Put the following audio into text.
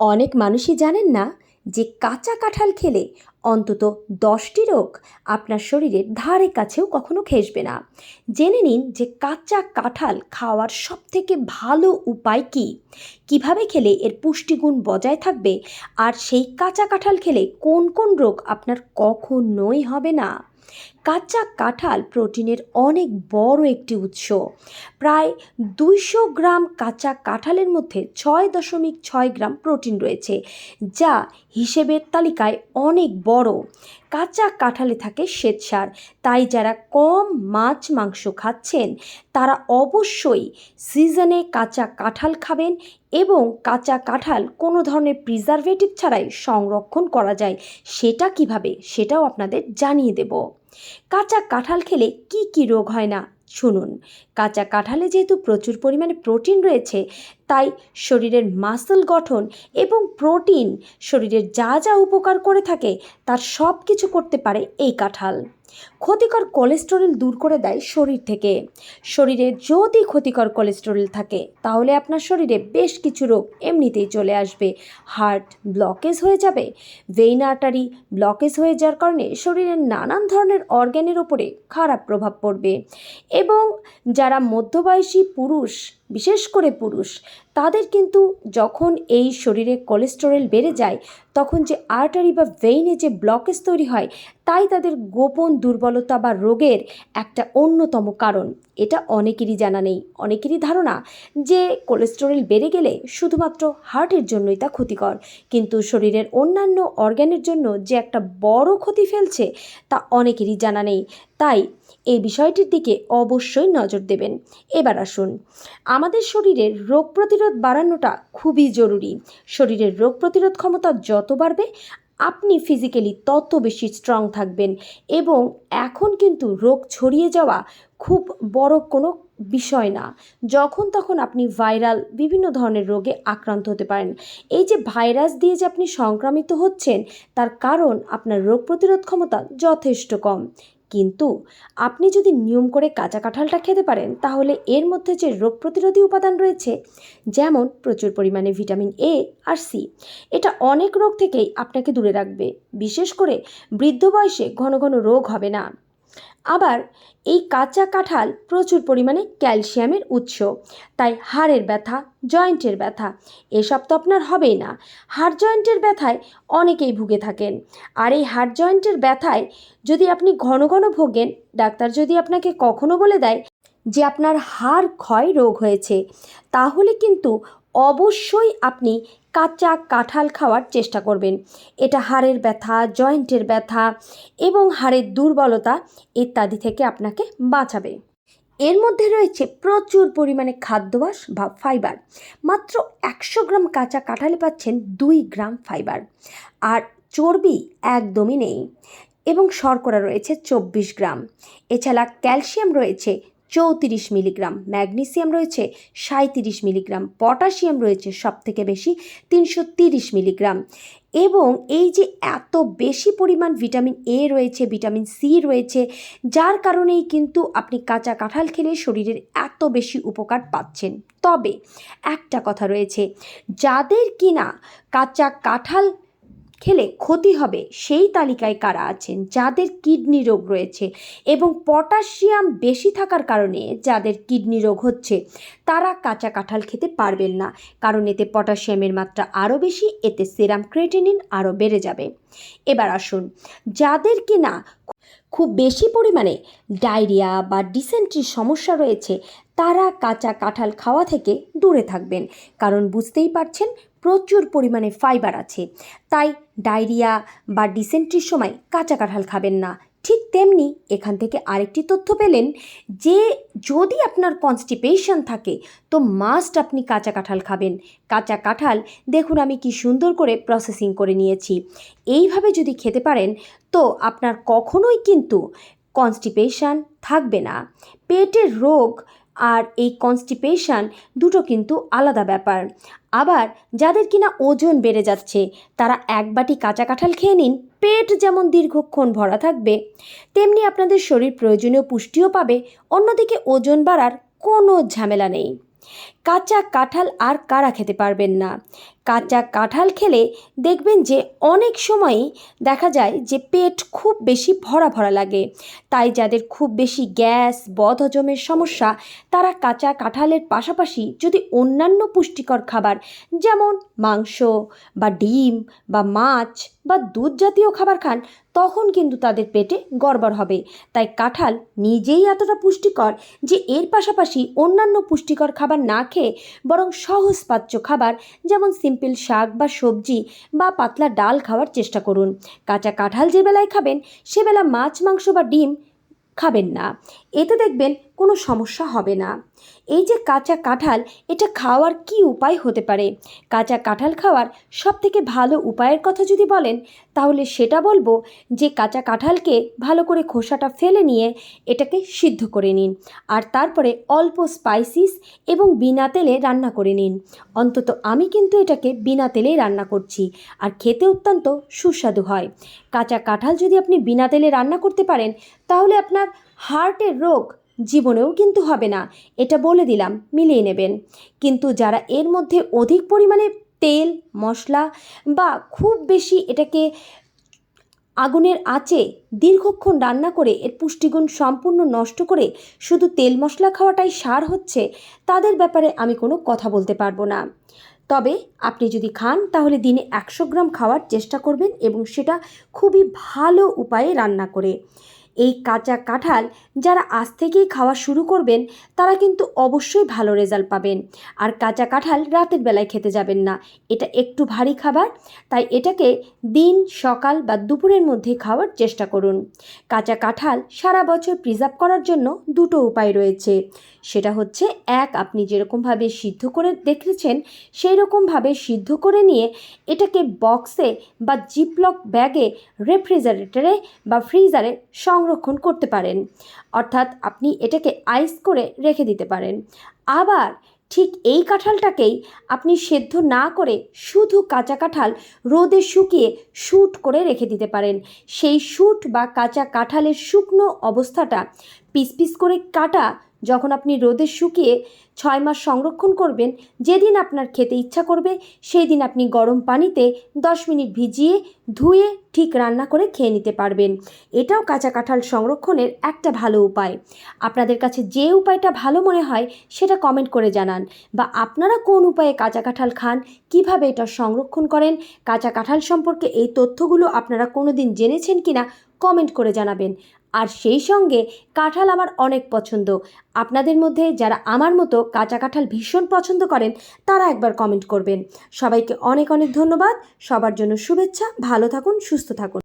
অনেক মানুষই জানেন না যে কাঁচা কাঁঠাল খেলে অন্তত দশটি রোগ আপনার শরীরের ধারে কাছেও কখনো ঘেঁষবে না। জেনে নিন যে কাঁচা কাঁঠাল খাওয়ার সবথেকে ভালো উপায় কী। কীভাবে খেলে এর পুষ্টিগুণ বজায় থাকবে? আর সেই কাঁচা কাঁঠাল খেলে কোন কোন রোগ আপনার কখনোই হবে না। কাঁচা কাঁঠাল প্রোটিনের অনেক বড় একটি উৎস। প্রায় দুইশো গ্রাম কাঁচা কাঁঠালের মধ্যে ছয় দশমিক ছয় গ্রাম প্রোটিন রয়েছে, যা হিসেবের তালিকায় অনেক বড়। কাঁচা কাঁঠালে থাকে শ্বেতসার, তাই যারা কম মাছ মাংস খাচ্ছেন, তারা অবশ্যই সিজনে কাঁচা কাঁঠাল খাবেন এবং কাঁচা কাঁঠাল কোনো ধরনের প্রিজারভেটিভ ছাড়াই সংরক্ষণ করা যায়, সেটা কীভাবে সেটাও আপনাদের জানিয়ে দেব। কাঁচা কাঁঠাল খেলে কি কি রোগ হয় না? শুনুন, কাঁচা কাঁঠালে যেহেতু প্রচুর পরিমাণে প্রোটিন রয়েছে তাই শরীরের মাসল গঠন এবং প্রোটিন শরীরের যা যা উপকার করে থাকে তার সব কিছু করতে পারে এই কাঁঠাল। ক্ষতিকর কোলেস্টেরল দূর করে দেয় শরীর থেকে। শরীরে যদি ক্ষতিকর কোলেস্টেরল থাকে, তাহলে আপনার শরীরে বেশ কিছু রোগ এমনিতেই চলে আসবে। হার্ট ব্লকেজ হয়ে যাবে, ভেইন আর্টারি ব্লকেজ হয়ে যাওয়ার কারণে শরীরের নানান ধরনের অর্গ্যানের ওপরে খারাপ প্রভাব পড়বে। এবং যারা মধ্যবয়সী পুরুষ বিশেষ করে পুরুষ। তাদের কিন্তু যখন এই শরীরে কোলেস্টেরল বেড়ে যায়, তখন যে আর্টারি বা ভেইনে যে ব্লকেজ তৈরি হয়, তাই তাদের গোপন দুর্বলতা বা রোগের একটা অন্যতম কারণ। এটা অনেকেরই জানা নেই, অনেকেরই ধারণা যে কোলেস্টেরল বেড়ে গেলে শুধুমাত্র হার্টের জন্যই তা ক্ষতিকর। কিন্তু শরীরের অন্যান্য অর্গ্যানের জন্য যে একটা বড় ক্ষতি ফেলছে, তা অনেকেরই জানা নেই। তাই এই বিষয়টির দিকে অবশ্যই নজর দেবেন। এবার আসুন, আমাদের শরীরের রোগ প্রতিরোধ বাড়ানোটা খুবই জরুরি। শরীরের রোগ প্রতিরোধ ক্ষমতা যত বাড়বে, আপনি ফিজিক্যালি তত বেশি স্ট্রং থাকবেন এবং এখন কিন্তু রোগ ছড়িয়ে যাওয়া খুব বড় কোনো বিষয় না। যখন তখন আপনি ভাইরাল বিভিন্ন ধরনের রোগে আক্রান্ত হতে পারেন। এই যে ভাইরাস দিয়ে যে আপনি সংক্রামিত হচ্ছেন, তার কারণ আপনার রোগ প্রতিরোধ ক্ষমতা যথেষ্ট কম। কিন্তু আপনি যদি নিয়ম করে কাঁচা কাঁঠালটা খেতে পারেন, তাহলে এর মধ্যে যে রোগ প্রতিরোধী উপাদান রয়েছে, যেমন প্রচুর পরিমাণে ভিটামিন এ আর সি এটা অনেক রোগ থেকেই আপনাকে দূরে রাখবে। বিশেষ করে বৃদ্ধ বয়সে ঘন ঘন রোগ হবে না। আবার এই কাঁচা কাঁঠাল প্রচুর পরিমাণে ক্যালসিয়ামের উৎস। তাই হাড়ের ব্যথা, জয়েন্টের ব্যথা, এসব তো আপনার হবেই না। হাড় জয়েন্টের ব্যথায় অনেকেই ভুগে থাকেন। আর এই হাড় জয়েন্টের ব্যথায় যদি আপনি ঘন ঘন ভোগেন, ডাক্তার যদি আপনাকে কখনো বলে দেয় যে আপনার হাড় ক্ষয় রোগ হয়েছে, তাহলে কিন্তু অবশ্যই আপনি কাঁচা কাঁঠাল খাওয়ার চেষ্টা করবেন। এটা হাড়ের ব্যথা, জয়েন্টের ব্যথা এবং হাড়ের দুর্বলতা ইত্যাদি থেকে আপনাকে বাঁচাবে। এর মধ্যে রয়েছে প্রচুর পরিমাণে খাদ্যবাস বা ফাইবার। মাত্র একশো গ্রাম কাঁচা কাঁঠালে পাচ্ছেন দুই গ্রাম ফাইবার। আর চর্বি একদমই নেই এবং শর্করা রয়েছে চব্বিশ গ্রাম। এছাড়া ক্যালসিয়াম রয়েছে চৌত্রিশ মিলিগ্রাম। ম্যাগনেসিয়াম রয়েছে সাঁত্রিশ মিলিগ্রাম। পটাশিয়াম রয়েছে সব থেকে বেশি তিনশো তিরিশ মিলিগ্রাম। এবং এই যে এত বেশি পরিমাণ ভিটামিন এ রয়েছে, ভিটামিন সি রয়েছে, যার কারণেই কিন্তু আপনি কাঁচা কাঁঠাল খেলে শরীরের এত বেশি উপকার পাচ্ছেন। তবে একটা কথা রয়েছে, যাদের কিনা কাঁচা কাঁঠাল খেলে ক্ষতি হবে সেই তালিকায় কারা আছেন? যাদের কিডনি রোগ রয়েছে এবং পটাশিয়াম বেশি থাকার কারণে যাদের কিডনি রোগ হচ্ছে, তারা কাঁচা কাঁঠাল খেতে পারবেন না। কারণ এতে পটাশিয়ামের মাত্রা আরও বেশি, এতে সেরাম ক্রেটিনিন আরও বেড়ে যাবে। এবার আসুন, যাদের কিনা খুব বেশি পরিমাণে ডায়রিয়া বা ডিসেন্ট্রির সমস্যা রয়েছে, তারা কাঁচা কাঁঠাল খাওয়া থেকে দূরে থাকবেন। কারণ বুঝতেই পারছেন, প্রচুর পরিমাণে ফাইবার আছে। তাই ডায়রিয়া বা ডিসেন্ট্রির সময় কাঁচা কাঁঠাল খাবেন না। ঠিক তেমনি এখান থেকে আরেকটি তথ্য পেলেন যে যদি আপনার কনস্টিপেশন থাকে, তো মাস্ট আপনি কাঁচা কাঁঠাল খাবেন। কাঁচা কাঁঠাল, দেখুন আমি কি সুন্দর করে প্রসেসিং করে নিয়েছি। এইভাবে যদি খেতে পারেন, তো আপনার কখনোই কিন্তু কনস্টিপেশন থাকবে না। পেটের রোগ আর এই কনস্টিপেশন দুটো কিন্তু আলাদা ব্যাপার। আবার যাদের কিনা ওজন বেড়ে যাচ্ছে, তারা এক বাটি কাঁচা কাঁঠাল খেয়ে নিন, পেট যেমন দীর্ঘক্ষণ ভরা থাকবে, তেমনি আপনাদের শরীর প্রয়োজনীয় পুষ্টিও পাবে, অন্যদিকে ওজন বাড়ার কোনো ঝামেলা নেই। কাঁচা কাঁঠাল আর কারা খেতে পারবেন না। কাঁচা কাঁঠাল খেলে দেখবেন যে অনেক সময়ই দেখা যায় যে পেট খুব বেশি ভরা ভরা লাগে। তাই যাদের খুব বেশি গ্যাস, বদহজমের সমস্যা, তারা কাঁচা কাঁঠালের পাশাপাশি যদি অন্যান্য পুষ্টিকর খাবার যেমন মাংস বা ডিম বা মাছ বা দুধ জাতীয় খাবার খান, তখন কিন্তু তাদের পেটে গড়বড় হবে। তাই কাঁঠাল নিজেই এতটা পুষ্টিকর যে এর পাশাপাশি অন্যান্য পুষ্টিকর খাবার না খেয়ে, বরং সহজ পাচ্য খাবার যেমন সিম্পল শাক বা সবজি বা পাতলা ডাল খাওয়ার চেষ্টা করুন। কাঁচা কাঁঠাল যে বেলায় খাবেন সেবেলা মাছ, মাংস বা ডিম খাবেন না। এতে দেখবেন কোনো সমস্যা হবে না। এই যে কাঁচা কাঁঠাল, এটা খাওয়ার কি উপায় হতে পারে? কাঁচা কাঁঠাল খাওয়ার সব থেকে ভালো উপায়ের কথা যদি বলেন, তাহলে সেটা বলব যে কাঁচা কাঁঠালকে ভালো করে খোসাটা ফেলে নিয়ে এটাকে সিদ্ধ করে নিন। আর তারপরে অল্প স্পাইসিস এবং বিনা তেলে রান্না করে নিন। অন্তত আমি কিন্তু এটাকে বিনা তেলেই রান্না করছি আর খেতে অত্যন্ত সুস্বাদু হয়। কাঁচা কাঁঠাল যদি আপনি বিনা তেলে রান্না করতে পারেন, তাহলে আপনার হার্টের রোগ জীবনেও কিন্তু হবে না। এটা বলে দিলাম, মিলিয়ে নেবেন। কিন্তু যারা এর মধ্যে অধিক পরিমাণে তেল, মশলা বা খুব বেশি এটাকে আগুনের আঁচে দীর্ঘক্ষণ রান্না করে এর পুষ্টিগুণ সম্পূর্ণ নষ্ট করে শুধু তেল মশলা খাওয়াটাই সার হচ্ছে, তাদের ব্যাপারে আমি কোনো কথা বলতে পারব না। তবে আপনি যদি খান, তাহলে দিনে একশো গ্রাম খাওয়ার চেষ্টা করবেন এবং সেটা খুবই ভালো উপায়ে রান্না করে। এই কাঁচা কাঁঠাল যারা আজ থেকেই খাওয়া শুরু করবেন, তারা কিন্তু অবশ্যই ভালো রেজাল্ট পাবেন। আর কাঁচা কাঁঠাল রাতের বেলায় খেতে যাবেন না। এটা একটু ভারী খাবার, তাই এটাকে দিন, সকাল বা দুপুরের মধ্যে খাওয়ার চেষ্টা করুন। কাঁচা কাঁঠাল সারা বছর প্রিজার্ভ করার জন্য দুটো উপায় রয়েছে। সেটা হচ্ছে, এক, আপনি যেরকমভাবে সিদ্ধ করে দেখেছেন সেই রকমভাবে সিদ্ধ করে নিয়ে এটাকে বক্সে বা জিপলক ব্যাগে রেফ্রিজারেটরে বা ফ্রিজারে সংরক্ষণ করতে পারেন। অর্থাৎ আপনি এটাকে আইস করে রেখে দিতে পারেন। আবার ঠিক এই কাঁঠালটাকেই আপনি সেদ্ধ না করে শুধু কাঁচা কাঁঠাল রোদে শুকিয়ে শুট করে রেখে দিতে পারেন। সেই শুট বা কাঁচা কাঁঠালের শুকনো অবস্থাটা পিস পিস করে কাটা যখন আপনি রোদে শুকিয়ে ছয় মাস সংরক্ষণ করবেন, যেদিন আপনার খেতে ইচ্ছা করবে সেই দিন আপনি গরম পানিতে দশ মিনিট ভিজিয়ে ধুয়ে ঠিক রান্না করে খেয়ে নিতে পারবেন। এটাও কাঁচা কাঁঠাল সংরক্ষণের একটা ভালো উপায়। আপনাদের কাছে যে উপায়টা ভালো মনে হয়, সেটা কমেন্ট করে জানান। বা আপনারা কোন উপায়ে কাঁচা কাঁঠাল খান, কীভাবে এটা সংরক্ষণ করেন, কাঁচা কাঁঠাল সম্পর্কে এই তথ্যগুলো আপনারা কোনো দিন জেনেছেন কিনা, কমেন্ট করে জানাবেন। আর সেই সঙ্গে কাঁঠাল আমার অনেক পছন্দ। আপনাদের মধ্যে যারা আমার মতো কাঁচা কাঁঠাল ভীষণ পছন্দ করেন, তারা একবার কমেন্ট করবেন। সবাইকে অনেক অনেক ধন্যবাদ। সবার জন্য শুভেচ্ছা। ভালো থাকুন, সুস্থ থাকুন।